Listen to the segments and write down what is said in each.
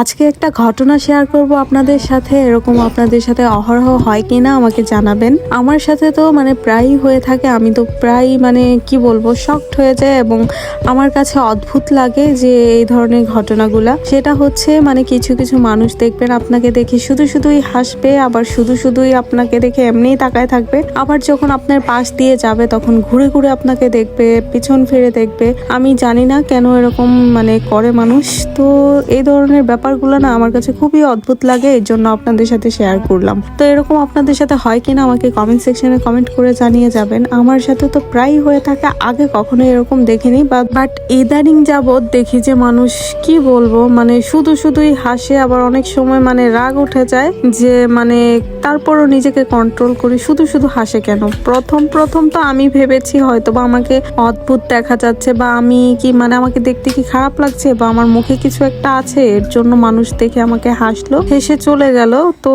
আজকে একটা ঘটনা শেয়ার করব আপনাদের সাথে, এরকম আপনাদের সাথে অহরহ হয় কি না আমাকে জানাবেন। আমার সাথে তো মানে প্রায়ই হয়ে থাকে, আমি তো প্রায় মানে কি বলব শকড হয়ে যায় এবং আমার কাছে অদ্ভুত লাগে যে এই ধরনের ঘটনাগুলা। সেটা হচ্ছে মানে কিছু কিছু মানুষ দেখবেন, আপনাকে দেখে শুধু শুধুই হাসবে, আবার শুধু শুধুই আপনাকে দেখে এমনিই তাকায় থাকবে। আবার যখন আপনার পাশ দিয়ে যাবে, তখন ঘুরে ঘুরে আপনাকে দেখবে, পিছন ফিরে দেখবে। আমি জানি না কেন এরকম মানে করে মানুষ, তো এই ধরনের ব্যাপারগুলো না আমার কাছে খুবই অদ্ভুত লাগে, এর জন্য আপনাদের সাথে শেয়ার করলাম। তো এরকম আপনাদের সাথে হয় কিনা আমাকে কমেন্ট সেকশনে কমেন্ট করে জানিয়ে যাবেন। আমার সাথে তো প্রায় হয়ে থাকে, আগে কখনো এরকম দেখিনি বাট ইদানিং যাবৎ দেখি যে মানুষ কি বলব মানে শুধু শুধুই হাসে, আবার অনেক সময় মানে রাগ উঠে যায় যে মানে তারপরও নিজেকে কন্ট্রোল করি। শুধু শুধু হাসে কেন? প্রথম প্রথম তো আমি ভেবেছি হয়তো বা আমাকে অদ্ভুত দেখা যাচ্ছে বা আমি কি মানে আমাকে দেখতে কি খারাপ লাগছে বা আমার মুখে কিছু একটা আছে, এর জন্য মানুষ দেখে আমাকে হাসলো। হেসে চলে গেল। তো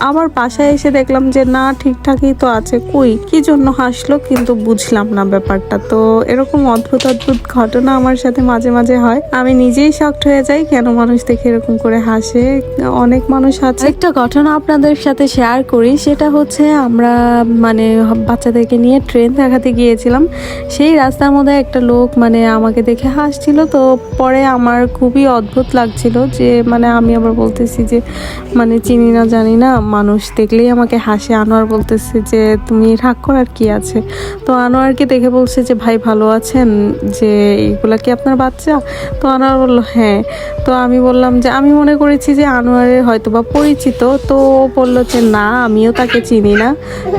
আবার বাসায় এসে দেখলাম যে, না, ঠিকঠাকই তো আছে। কই? কি জন্য হাসলো কিন্তু বুঝলাম না ব্যাপারটা। তো, এরকম অদ্ভুত অদ্ভুত ঘটনা আমার সাথে মাঝে মাঝে হয়। আমি নিজেই শক্ট হয়ে যাই কেন মানুষ দেখে এরকম করে হাসে। অনেক মানুষ আছে। একটা ঘটনা আপনাদের সাথে শেয়ার করি, সেটা হচ্ছে আমরা মানে বাচ্চাদেরকে নিয়ে ট্রেন দেখাতে গিয়েছিলাম। সেই রাস্তার মধ্যে একটা লোক মানে আমাকে দেখে হাসছিল। তো পরে আমার খুবই অদ্ভুত লাগছিল যে মানে আমি আবার বলতেছি যে মানে চিনি না, জানি না, মানুষ দেখলেই আমাকে হাসে। আনোয়ার বলতেছে যে, তুমি রাগ করার কি আছে? তো আনোয়ারকে দেখে বলছে যে, ভাই, ভালো আছেন? যে এইগুলা কি আপনার বাচ্চা? তো আনোয়ার বলল হ্যাঁ। তো আমি বললাম যে, আমি মনে করেছি যে, আনোয়ারের হয়তো বা পরিচিত। তো বলল যে না, আমিও তাকে চিনি না।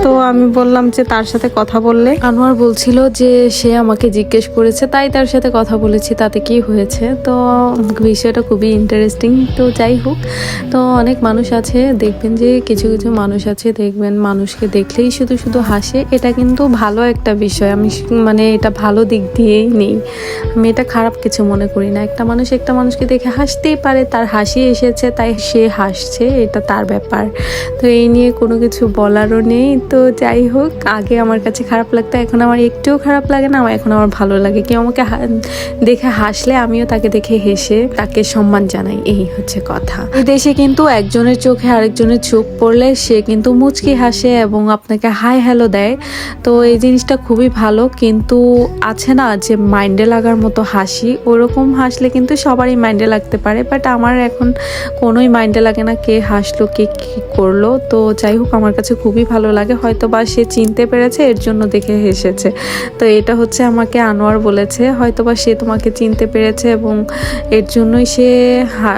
তো আমি বললাম যে, তার সাথে কথা বললে? আনোয়ার বলছিল যে, সে আমাকে জিজ্ঞেস করেছে, তাই তার সাথে কথা বলেছি, তাতে কি হয়েছে? তো বিষয়টা খুবই ইন্টারেস্টিং তো যাই হোক, তো অনেক মানুষ আছে, দেখবেন যে, কিছু কিছু মানুষ আছে, দেখবেন মানুষকে দেখলেই শুধু শুধু হাসে। এটা কিন্তু ভালো একটা বিষয়। আমি মানে এটা ভালো দিক দিয়েই নেই। আমি এটা খারাপ কিছু মনে করি না। একটা মানুষ একটা মানুষকে দেখে হাসতেই পারে, তার হাসি এসেছে, তাই সে হাসছে, এটা তার ব্যাপার। তো এই নিয়ে কোনো কিছু বলারও নেই। তো যাই হোক, আগে আমার কাছে খারাপ লাগতো, এখন আমার একটুও খারাপ লাগে না, আমার এখন আমার ভালো লাগে। কেউ আমাকে দেখে হাসলে আমিও তাকে দেখে হেসে তাকে সম্মান জানাই, এই হচ্ছে কথা। দেশে কিন্তু একজনের চোখে আরেকজনের চোখ পড়লে সে কিন্তু মুচকি হাসে এবং আপনাকে হাই হ্যালো দেয়। তো এই জিনিসটা খুবই ভালো, কিন্তু আছে না যে মাইন্ডে লাগার মতো হাসি। ওরকম হাসলে কিন্তু সবারই মাইন্ডে লাগতে পারে, বাট আমার এখন কোনোই মাইন্ডে লাগে না কে হাসলো, কে কী করল। তো যাই হোক, আমার কাছে খুবই ভালো লাগে। হয়তো বা সে চিনতে পেরেছে, এর জন্য দেখে হেসেছে। তো এটা হচ্ছে আমাকে আনোয়ার বলেছে। হয়তো বা সে তোমাকে চিনতে পেরেছে এবং এর জন্যই সে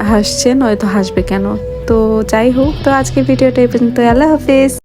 হাসছে, নয়তো হাসবে কেন? তো যাই হোক, তো আজকে ভিডিওটা এই পর্যন্ত। আল্লাহ হাফিজ।